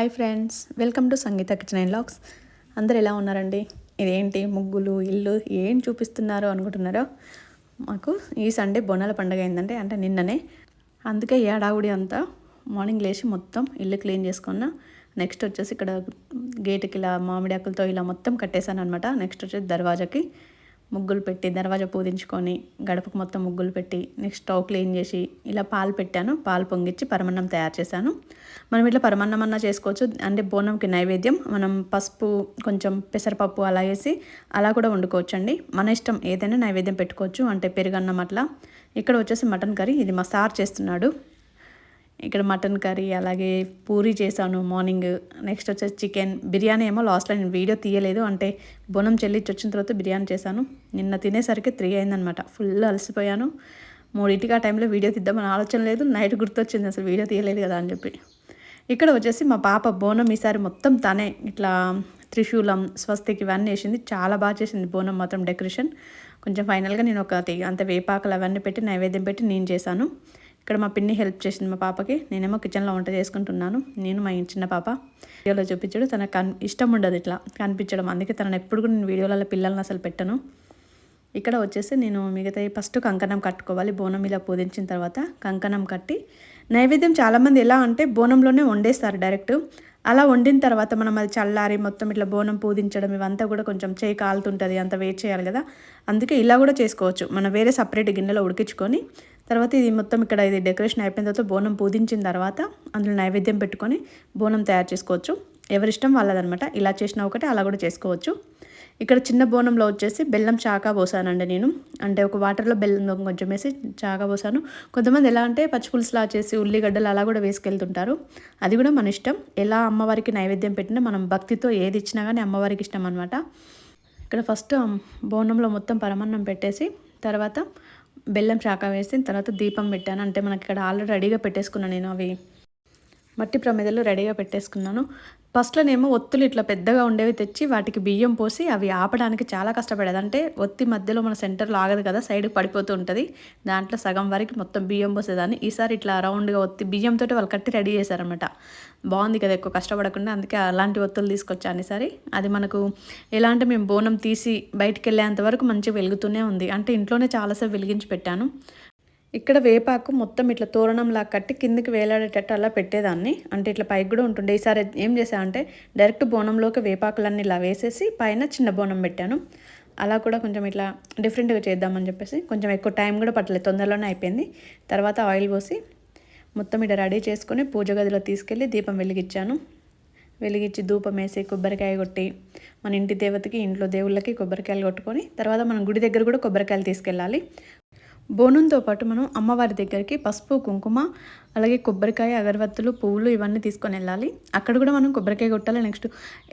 Hi friends welcome to Sangeetha kitchen and lakhs. అందరు ఎలా ఉన్నారండి? ఇదేంటి ముగ్గులు ఇల్లు ఏం చూపిస్తున్నారు అనుకుంటున్నారో? మాకు ఈ సండే బొనాల పండుగ అయిందంటే అంటే నిన్ననే. అందుకే ఏడావుడి అంతా మార్నింగ్ లేచి మొత్తం ఇల్లు క్లీన్ చేసుకున్నా. నెక్స్ట్ వచ్చేసి ఇక్కడ గేటుకి ఇలా మామిడి ఆకులతో ఇలా మొత్తం కట్టేశాను అనమాట నెక్స్ట్ వచ్చేసి దర్వాజాకి. ముగ్గులు పెట్టి దర్వాజా పూజించుకొని గడపకు మొత్తం ముగ్గులు పెట్టి నెక్స్ట్ స్టవ్ క్లీన్ చేసి ఇలా పాలు పెట్టాను. పాలు పొంగిచ్చి పరమన్నం తయారు చేశాను. మనం ఇట్లా పరమన్నం అన్నా చేసుకోవచ్చు. అంటే బోనంకి నైవేద్యం. మనం పసుపు కొంచెం పెసరపప్పు అలా వేసి అలా కూడా వండుకోవచ్చు అండి మన ఇష్టం ఏదైనా నైవేద్యం పెట్టుకోవచ్చు. అంటే పెరుగన్నం అట్లా. ఇక్కడ వచ్చేసి మటన్ కర్రీ. ఇది మా సార్ చేస్తున్నాడు. ఇక్కడ మటన్ కర్రీ అలాగే పూరీ చేశాను మార్నింగ్. నెక్స్ట్ వచ్చేసి చికెన్. బిర్యానీ ఏమో లాస్ట్లో నేను వీడియో తీయలేదు. అంటే బోనం చెల్లించి వచ్చిన తర్వాత బిర్యానీ చేశాను. నిన్న తినేసరికి త్రీ అయిందనమాట ఫుల్ అలసిపోయాను. మూడింటికి ఆ టైంలో వీడియో తీద్దామని ఆలోచన లేదు. నైట్ గుర్తొచ్చింది అసలు వీడియో తీయలేదు కదా అని చెప్పి. ఇక్కడ వచ్చేసి మా పాప బోనం ఈసారి మొత్తం తనే. ఇట్లా త్రిశూలం స్వస్తికి ఇవన్నీ వేసింది. చాలా బాగా చేసింది బోనం మాత్రం డెకరేషన్. కొంచెం ఫైనల్గా నేను ఒక అంత వేపాకులు అవన్నీ పెట్టి నైవేద్యం పెట్టి నేను చేశాను. ఇక్కడ మా పిన్ని హెల్ప్ చేసింది మా పాపకి. నేనేమో కిచెన్లో వంట చేసుకుంటున్నాను. నేను మా చిన్న పాప వీడియోలో చూపించడు. తన కన్ ఇష్టం ఉండదు ఇట్లా కనిపించడం. అందుకే తనను ఎప్పుడు కూడా నేను వీడియోలలో పిల్లల్ని అసలు పెట్టను. ఇక్కడ వచ్చేసి నేను మిగతా ఫస్ట్ కంకణం కట్టుకోవాలి. బోనం ఇలా పూజించిన తర్వాత కంకణం కట్టి నైవేద్యం చాలామంది ఎలా అంటే బోనంలోనే వండేస్తారు డైరెక్ట్. అలా వండిన తర్వాత మనం అది చల్లారి మొత్తం ఇట్లా బోనం పూదించడం ఇవంతా కూడా కొంచెం చేయి కాలుతుంటుంది అంత వెయిట్ చేయాలి కదా. అందుకే ఇలా కూడా చేసుకోవచ్చు. మనం వేరే సపరేట్ గిన్నెలో ఉడికించుకొని తర్వాత ఇది మొత్తం ఇక్కడ ఇది డెకరేషన్ అయిపోయిన తర్వాత బోనం పూజించిన తర్వాత అందులో నైవేద్యం పెట్టుకొని బోనం తయారు చేసుకోవచ్చు. ఎవరిష్టం వాళ్ళదనమాట. ఇలా చేసినా ఒకటి అలా కూడా చేసుకోవచ్చు. ఇక్కడ చిన్న బోనంలో వచ్చేసి బెల్లం చాకా పోసానండి నేను. అంటే ఒక వాటర్లో బెల్లం కొంచెం వేసి చాకా పోసాను. కొంతమంది ఎలా అంటే పచ్చిపులుసులా చేసి ఉల్లిగడ్డలు అలా కూడా వేసుకెళ్తుంటారు. అది కూడా మన ఇష్టం. ఎలా అమ్మవారికి నైవేద్యం పెట్టినా మనం భక్తితో ఏది ఇచ్చినా కానీ అమ్మవారికి ఇష్టం అనమాట ఇక్కడ ఫస్ట్ బోనంలో మొత్తం పరమన్నం పెట్టేసి తర్వాత బెల్లం చాకా వేసి తర్వాత దీపం పెట్టాను. అంటే మనకి ఇక్కడ ఆల్రెడీ రెడీగా పెట్టేసుకున్నాను నేను అవి. మట్టి ప్రమిదలు రెడీగా పెట్టేసుకున్నాను. ఫస్ట్లోనేమో ఒత్తులు ఇట్లా పెద్దగా ఉండేవి తెచ్చి వాటికి బియ్యం పోసి అవి ఆపడానికి చాలా కష్టపడేది. అంటే ఒత్తి మధ్యలో మన సెంటర్లో ఆగదు కదా సైడ్కి పడిపోతూ ఉంటుంది. దాంట్లో సగం వరకు మొత్తం బియ్యం పోసేదాన్ని. ఈసారి ఇట్లా రౌండ్గా ఒత్తి బియ్యంతో వాళ్ళు కట్టి రెడీ చేశారనమాట బాగుంది కదా ఎక్కువ కష్టపడకుండా అందుకే అలాంటి ఒత్తులు తీసుకొచ్చాను ఈసారి. అది మనకు ఎలా అంటే మేము బోనం తీసి బయటికి వెళ్ళేంత వరకు మంచిగా వెలుగుతూనే ఉంది. అంటే ఇంట్లోనే చాలాసేపు వెలిగించి పెట్టాను. ఇక్కడ వేపాకు మొత్తం ఇట్లా తోరణంలా కట్టి కిందికి వేలాడేటట్టు అలా పెట్టేదాన్ని. అంటే ఇట్లా పైకి కూడా ఉంటుండే. ఈసారి ఏం చేసా అంటే డైరెక్ట్ బోనంలోకి వేపాకులన్నీ ఇలా వేసేసి పైన చిన్న బోనం పెట్టాను. అలా కూడా కొంచెం ఇట్లా డిఫరెంట్గా చేద్దామని చెప్పేసి కొంచెం ఎక్కువ టైం కూడా పట్టలేదు. తొందరలోనే అయిపోయింది. తర్వాత ఆయిల్ పోసి మొత్తం ఇట్లా రెడీ చేసుకొని పూజ గదిలో తీసుకెళ్ళి దీపం వెలిగించాను. వెలిగించి ధూపం వేసి కొబ్బరికాయ కొట్టి మన ఇంటి దేవతకి ఇంట్లో దేవుళ్ళకి కొబ్బరికాయలు కొట్టుకొని తర్వాత మనం గుడి దగ్గర కూడా కొబ్బరికాయలు తీసుకెళ్ళాలి. బోనంతో పాటు మనం అమ్మవారి దగ్గరికి పసుపు కుంకుమ అలాగే కొబ్బరికాయ అగరవత్తులు పువ్వులు ఇవన్నీ తీసుకొని వెళ్ళాలి. అక్కడ కూడా మనం కొబ్బరికాయ కొట్టాలి. నెక్స్ట్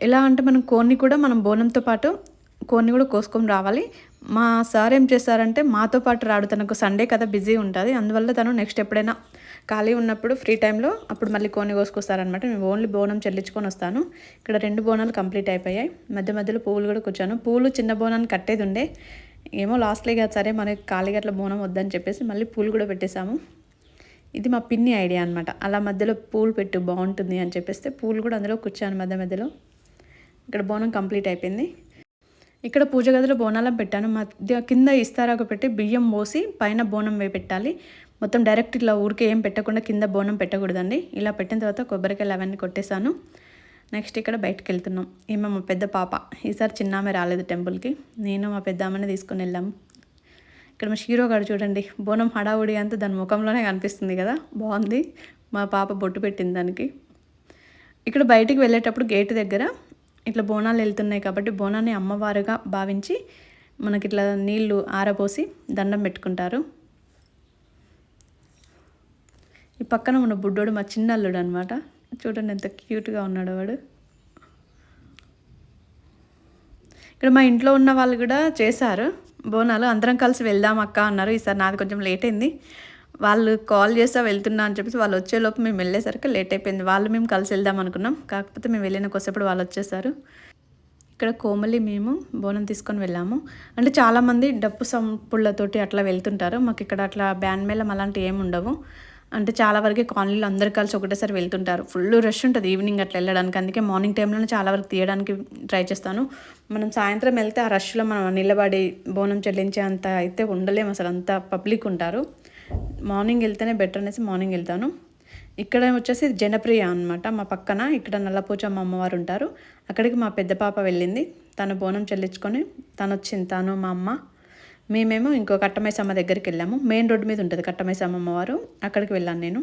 ఎలా అంటే మనం కోన్ని కూడా మనం బోనంతో పాటు కోన్ని కూడా కోసుకొని రావాలి. మా సార్ ఏం చేస్తారంటే మాతో పాటు రాడు. తనకు సండే కదా బిజీ ఉంటుంది. అందువల్ల తను నెక్స్ట్ ఎప్పుడైనా ఖాళీ ఉన్నప్పుడు ఫ్రీ టైంలో అప్పుడు మళ్ళీ కోని కోసుకొస్తారనమాట మేము ఓన్లీ బోనం చెల్లించుకొని వస్తాను. ఇక్కడ రెండు బోనాలు కంప్లీట్ అయిపోయాయి. మధ్య మధ్యలో పువ్వులు కూడా కూర్చాను. పూలు చిన్న బోనాన్ని కట్టేది ఉండే. ఏమో లాస్ట్లో ఇక సరే మనకి కాలిగట్ల బోనం వద్దని చెప్పేసి మళ్ళీ పూలు కూడా పెట్టేశాము. ఇది మా పిన్ని ఐడియా అనమాట అలా మధ్యలో పూలు పెట్టు బాగుంటుంది అని చెప్పేస్తే పూలు కూడా అందులో కూర్చాను మధ్య మధ్యలో. ఇక్కడ బోనం కంప్లీట్ అయిపోయింది. ఇక్కడ పూజ గదిలో బోనాలం పెట్టాను. మధ్య కింద ఇస్తారాకు పెట్టి బియ్యం పోసి పైన బోనం పెట్టాలి. మొత్తం డైరెక్ట్ ఇట్లా ఊరికే ఏం పెట్టకుండా కింద బోనం పెట్టకూడదండి. ఇలా పెట్టిన తర్వాత కొబ్బరికాయలు అవన్నీ కొట్టేశాను. నెక్స్ట్ ఇక్కడ బయటకు వెళ్తున్నాం ఈమె మా పెద్ద పాప. ఈసారి చిన్నామె రాలేదు టెంపుల్కి. నేను మా పెద్ద అమ్మని తీసుకుని వెళ్ళాము ఇక్కడ మా షీరో గారు చూడండి. బోనం హడావుడి అంతా దాని ముఖంలోనే కనిపిస్తుంది కదా? బాగుంది. మా పాప బొట్టు పెట్టింది దానికి. ఇక్కడ బయటికి వెళ్ళేటప్పుడు గేటు దగ్గర ఇట్లా బోనాలు వెళ్తున్నాయి కాబట్టి బోనాన్ని అమ్మవారుగా భావించి మనకి ఇట్లా నీళ్ళు ఆరబోసి దండం పెట్టుకుంటారు. ఈ పక్కన మన బుడ్డోడు మా చిన్న అల్లుడు అనమాట చూడండి ఎంత క్యూట్గా ఉన్నాడు వాడు. ఇక్కడ మా ఇంట్లో ఉన్న వాళ్ళు కూడా చేశారు. బోనాలు అందరం కలిసి వెళ్దాం అక్క అన్నారు. ఈసారి నాది కొంచెం లేట్ అయింది. వాళ్ళు కాల్ చేస్తా వెళ్తున్నా అని చెప్పేసి వాళ్ళు వచ్చేలోపు మేము వెళ్ళేసరికి లేట్ అయిపోయింది. వాళ్ళు మేము కలిసి వెళ్దాం అనుకున్నాం. కాకపోతే మేము వెళ్ళిన కొసేపటి వాళ్ళు వచ్చేసారు. ఇక్కడ కోమలి మేము బోనం తీసుకొని వెళ్ళాము. అంటే చాలామంది డప్పు సంపుళ్ళతోటి అట్లా వెళ్తుంటారు. మాకు ఇక్కడ అట్లా బ్యాన్ మేళం అలాంటివి ఏమి ఉండవు. అంటే చాలా వరకు కాలనీలో అందరు కలిసి ఒకటేసారి వెళ్తుంటారు. ఫుల్ రష్ ఉంటుంది ఈవినింగ్ అట్లా వెళ్ళడానికి. అందుకే మార్నింగ్ టైంలోనే చాలా వరకు తీయడానికి ట్రై చేస్తాను. మనం సాయంత్రం వెళ్తే ఆ రష్లో మనం నిలబడి బోనం చెల్లించే అంత అయితే ఉండలేము. అసలు అంత పబ్లిక్ ఉంటారు. మార్నింగ్ వెళ్తేనే బెటర్ అనేసి మార్నింగ్ వెళ్తాను. ఇక్కడ వచ్చేసి జనప్రియ అనమాట మా పక్కన ఇక్కడ నల్లపోచమ్మ అమ్మవారు ఉంటారు. అక్కడికి మా పెద్ద పాప వెళ్ళింది. తను బోనం చెల్లించుకొని తను వచ్చింది తను మా అమ్మ మేమేమో ఇంకో కట్టమైసమ్మ దగ్గరికి వెళ్ళాము. మెయిన్ రోడ్డు మీద ఉంటుంది కట్టమైసమ్మ అమ్మవారు అక్కడికి వెళ్ళాను నేను.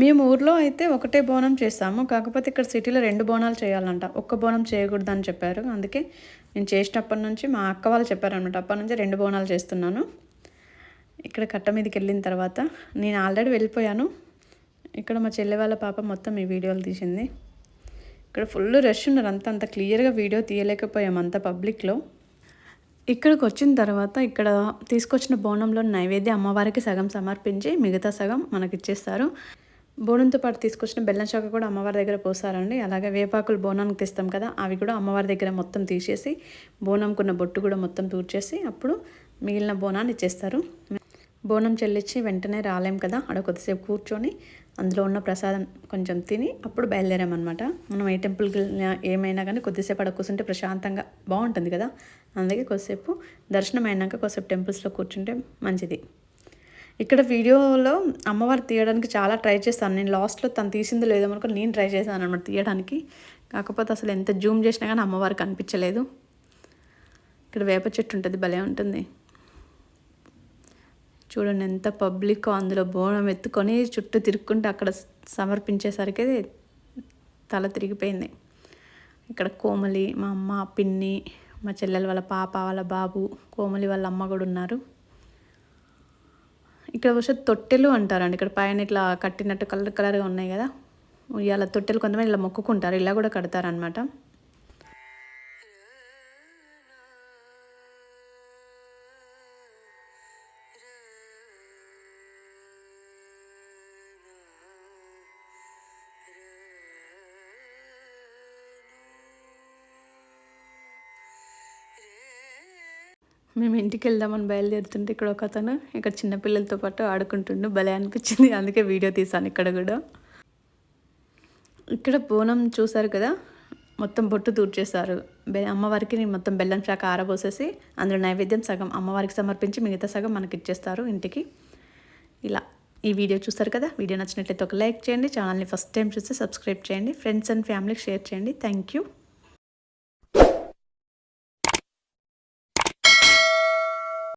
మేము ఊర్లో అయితే ఒకటే బోనం చేస్తాము. కాకపోతే ఇక్కడ సిటీలో రెండు బోనాలు చేయాలంట. ఒక్క బోనం చేయకూడదని చెప్పారు. అందుకే నేను చేసినప్పటి నుంచి మా అక్క వాళ్ళు చెప్పారనమాట అప్పటి నుంచి రెండు బోనాలు చేస్తున్నాను. ఇక్కడ కట్ట మీదకి వెళ్ళిన తర్వాత నేను ఆల్రెడీ వెళ్ళిపోయాను. ఇక్కడ మా చెల్లె వాళ్ళ పాప మొత్తం ఈ వీడియోలు తీసింది. ఇక్కడ ఫుల్ రష్ ఉన్నారు. అంత అంత క్లియర్గా వీడియో తీయలేకపోయాం అంత పబ్లిక్లో ఇక్కడికి వచ్చిన తర్వాత ఇక్కడ తీసుకొచ్చిన బోనంలో నైవేద్యం అమ్మవారికి సగం సమర్పించి మిగతా సగం మనకి ఇచ్చేస్తారు బోనంతో పాటు తీసుకొచ్చిన బెల్లం చొక్క కూడా అమ్మవారి దగ్గర పోసారండి. అలాగే వేపాకులు బోనానికి తెస్తాం కదా అవి కూడా అమ్మవారి దగ్గర మొత్తం తీసేసి బోనంకున్న బొట్టు కూడా మొత్తం తూర్చేసి అప్పుడు మిగిలిన బోనాన్ని ఇచ్చేస్తారు. బోనం చెల్లించి వెంటనే రాలేం కదా అక్కడ కొద్దిసేపు కూర్చొని అందులో ఉన్న ప్రసాదం కొంచెం తిని అప్పుడు బయలుదేరామన్నమాట. మనం ఏ టెంపుల్కి వెళ్ళినా ఏమైనా కానీ కొద్దిసేపు అక్కడ కూర్చుంటే ప్రశాంతంగా బాగుంటుంది కదా. అందుకే కొద్దిసేపు దర్శనం అయినాక కొద్దిసేపు టెంపుల్స్లో కూర్చుంటే మంచిది. ఇక్కడ వీడియోలో అమ్మవారు తీయడానికి చాలా ట్రై చేస్తాను. నేను లాస్ట్లో తను తీసిందో లేదో అనుకో నేను ట్రై చేశాను అనమాట తీయడానికి. కాకపోతే అసలు ఎంత జూమ్ చేసినా కానీ అమ్మవారికి కనిపించలేదు. ఇక్కడ వేప చెట్టు ఉంటుంది భలే ఉంటుంది. చూడండి ఎంత పబ్లిక్ అందులో బోనం ఎత్తుకొని చుట్టూ తిరుక్కుంటే అక్కడ సమర్పించేసరికి తల తిరిగిపోయింది. ఇక్కడ కోమలి మా అమ్మ పిన్ని మా చెల్లెల వాళ్ళ పాప వాళ్ళ బాబు కోమలి వాళ్ళ అమ్మ కూడా ఉన్నారు. ఇక్కడ వచ్చే తొట్టెలు అంటారండి. ఇక్కడ పైన ఇట్లా కట్టినట్టు కలర్ కలర్గా ఉన్నాయి కదా. ఇవాళ తొట్టెలు కొంతమంది ఇలా మొక్కుకుంటారు. ఇలా కూడా కడతారనమాట మేము ఇంటికి వెళ్దామని బయలుదేరుతుంటే ఇక్కడ ఒక అతను ఇక్కడ చిన్నపిల్లలతో పాటు ఆడుకుంటుండు. భలే అనిపించింది. అందుకే వీడియో తీసాను ఇక్కడ కూడా. ఇక్కడ బోనం చూసారు కదా? మొత్తం బొట్టు తూర్చేశారు బె అమ్మవారికి మొత్తం బెల్లం శాఖ ఆరబోసేసి అందులో నైవేద్యం సగం అమ్మవారికి సమర్పించి మిగతా సగం మనకి ఇచ్చేస్తారు ఇంటికి. ఇలా ఈ వీడియో చూస్తారు కదా? వీడియో నచ్చినట్లయితే ఒక లైక్ చేయండి. ఛానల్ని ఫస్ట్ టైం చూస్తే సబ్స్క్రైబ్ చేయండి. ఫ్రెండ్స్ అండ్ ఫ్యామిలీకి షేర్ చేయండి. Thank you.